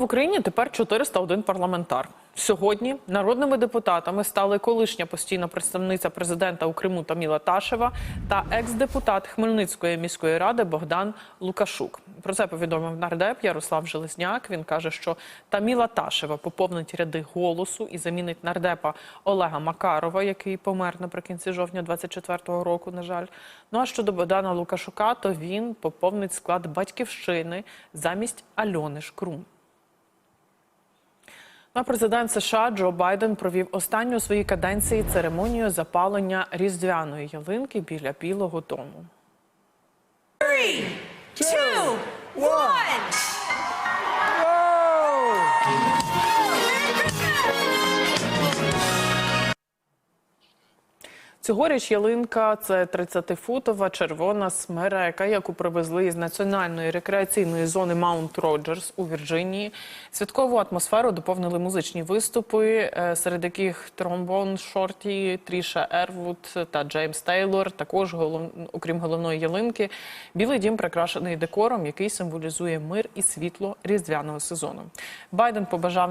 В Україні тепер 401 парламентар. Сьогодні народними депутатами стали колишня постійна представниця президента у Криму Таміла Ташева та екс-депутат Хмельницької міської ради Богдан Лукашук. Про це повідомив нардеп Ярослав Железняк. Він каже, що Таміла Ташева поповнить ряди голосу і замінить нардепа Олега Макарова, який помер наприкінці жовтня 24-го року. На жаль, ну а щодо Богдана Лукашука, то він поповнить склад батьківщини замість Альони Шкрум. На президент США Джо Байден провів останню у своїй каденції церемонію запалення різдвяної ялинки біля Білого Дому. two, one. Цьогоріч ялинка це 30-футова червона смерека, яку привезли із національної рекреаційної зони Маунт Роджерс у Вірджинії. Святкову атмосферу доповнили музичні виступи, е, серед яких тромбон Шорті, Тріша Ервуд та Джеймс Тейлор. Також голов... окрім головної ялинки, білий дім прикрашений декором, який символізує мир і світло різдвяного сезону. Байден побажав